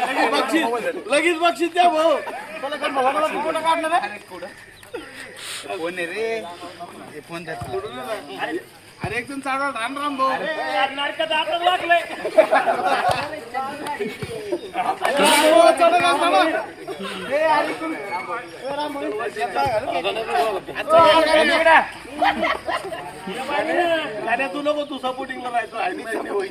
लगेच बक्षीस द्या भाऊ फोटो काढणार फोन आहे रे फोन अरे एकदम चांगला राम राम भाऊ राम भाऊ, चला राम, चला. ए, अरे कोण- ए, राम भाऊ. गाड्या तू नको तू सपोर्टिंगला राहायचं आहे नाही, नाही, होईल.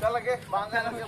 चला घे, बांगरला घे.